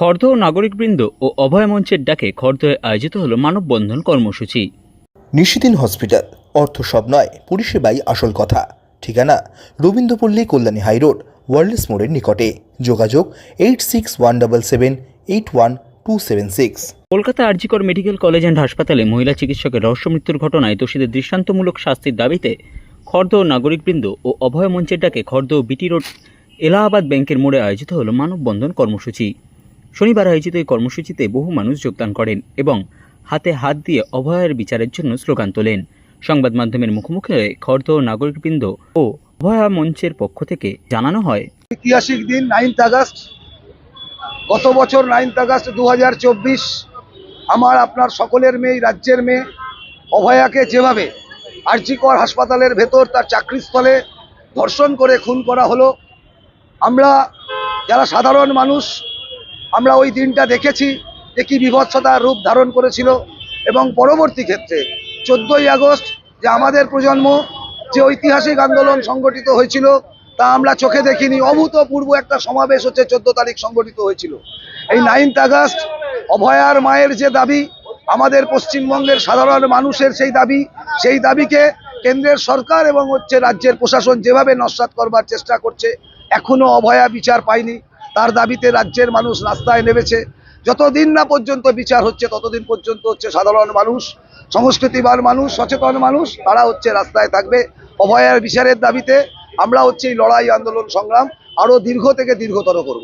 খর্দ নাগরিকবৃন্দ ও অভয় মঞ্চের ডাকে খর্দয়ে আয়োজিত হল মানববন্ধন কর্মসূচি। নিশিদিন হসপিটাল অর্থ সব নয় পরিষেবাই আসল কথা। ঠিকানা রবীন্দ্রপল্লী কল্যাণী হাইরোড ওয়ার্ল্ডস মোড়ের নিকটে। যোগাযোগ eight six one double seven eight one two seven six. Kolkata RG Kar medical college and হাসপাতালে মহিলা চিকিৎসকের রহস্য মৃত্যুর ঘটনায় দোষীদের দৃষ্টান্তমূলক শাস্তির দাবিতে খর্দ নাগরিকবৃন্দ ও অভয় মঞ্চের ডাকে খর্দ বিটি রোড এলাহাবাদ ব্যাংকের মোড়ে আয়োজিত হল মানববন্ধন কর্মসূচি। শনিবার আয়োজিত এই কর্মসূচিতে বহু মানুষ যোগদান করেন এবং হাতে হাত দিয়ে অভয়ের বিচারের জন্য স্লোগান তোলেন। সংবাদ মাধ্যমের মুখোমুখি হয়ে খর্দ নাগরিকবৃন্দ ও অভয়া মঞ্চের পক্ষ থেকে জানানো হয় ঐতিহাসিক দিন নাইনথ আগস্ট, গত বছর নাইনথ আগস্ট দু আমার, আপনার সকলের মেয়ে রাজ্যের মেয়ে, অভয়াকে যেভাবে আরজিকর হাসপাতালের ভেতর তার চাকরিস্থলে ধর্ষণ করে খুন করা হলো, আমরা যারা সাধারণ মানুষ আমরা ওই দিনটা দেখেছি যে কি বিভৎসতার রূপ ধারণ করেছিল এবং পরবর্তী ক্ষেত্রে চোদ্দোই আগস্ট যে আমাদের প্রজন্ম যে ঐতিহাসিক আন্দোলন সংগঠিত হয়েছিল, তা আমরা চোখে দেখিনি। অভূতপূর্ব একটা সমাবেশ হচ্ছে চোদ্দ তারিখ সংগঠিত হয়েছিল। এই নাইনথ আগস্ট অভয়ার মায়ের যে দাবি, আমাদের পশ্চিমবঙ্গের সাধারণ মানুষের সেই দাবি, সেই দাবিকে কেন্দ্রের সরকার এবং হচ্ছে রাজ্যের প্রশাসন যেভাবে নস্বাত করবার চেষ্টা করছে, এখনও অভয়া বিচার পায়নি। তার দাবিতে রাজ্যের মানুষ রাস্তায় নেমেছে। যতদিন না পর্যন্ত বিচার হচ্ছে ততদিন পর্যন্ত হচ্ছে সাধারণ মানুষ সংস্কৃতিবান মানুষ সচেতন মানুষ তারা হচ্ছে রাস্তায় থাকবে। অভয়ার বিচারের দাবিতে আমরা হচ্ছে এই লড়াই আন্দোলন সংগ্রাম আরও দীর্ঘ থেকে দীর্ঘতর করব।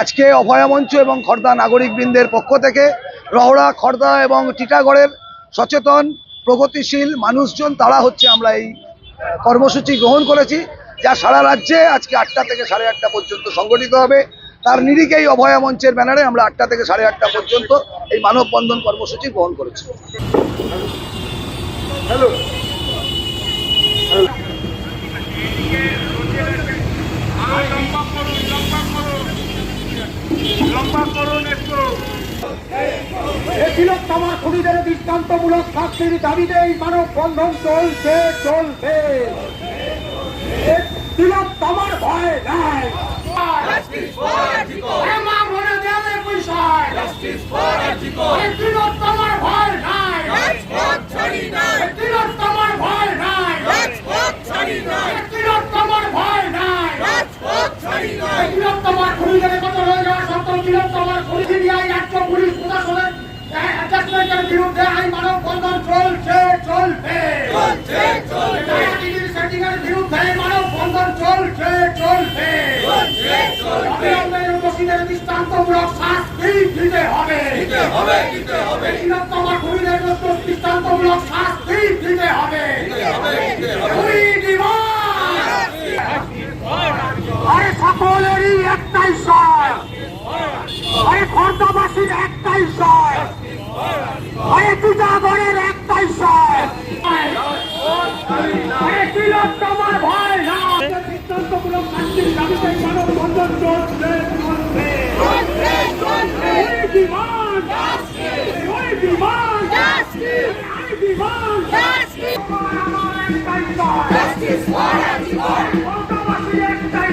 আজকে অভয়া মঞ্চ এবং খর্দা নাগরিক বৃন্দের পক্ষ থেকে রহড়া খর্দা এবং টিটাগড়ের সচেতন প্রগতিশীল মানুষজন তারা হচ্ছে আমরা এই কর্মসূচি গ্রহণ করেছি। যা সারা রাজ্যে আজকে আটটা থেকে সাড়ে আটটা পর্যন্ত সংগঠিত হবে। তার নিরিখেই অভয়া মঞ্চের ব্যানারে আমরা আটটা থেকে সাড়ে আটটা পর্যন্ত এই মানববন্ধন কর্মসূচি গ্রহণ করেছি। খুনিদের দৃষ্টান্তমূলক শাস্তির দাবিতে এই মানব বন্ধন চলছে চলবে। এ তিলক তোমার ভয় নাই। তিলক তোমার ভয় নাই। তিলক তোমার ভয় নাই। তিলক তোমার ভয় নাই। তিলক তোমার খুনিদের কত হয়ে যাওয়া সত্ত্বেও তিলক তোমার খুনি সিবিআই রাজ্য পুলিশ প্রশাসনের বিরুদ্ধে আইন মানব বন্ধন চলছে চলবে সেটিংয়ের বিরুদ্ধে মানব বন্ধন চলছে চলবে। দোষীদের দৃষ্টান্তমূলক শাস্তি দিতে হবে তিলক খুনিদের দৃষ্টান্তমূলক শাস্তি দিতে হবে আরে সকলেরই একটাই সয়। আরে খর্দাবাসীর একটাই সয়। আরে টিটাগড়ের একটাই সয়। আরে তিলক সয় খর্দাবাসীর একটাই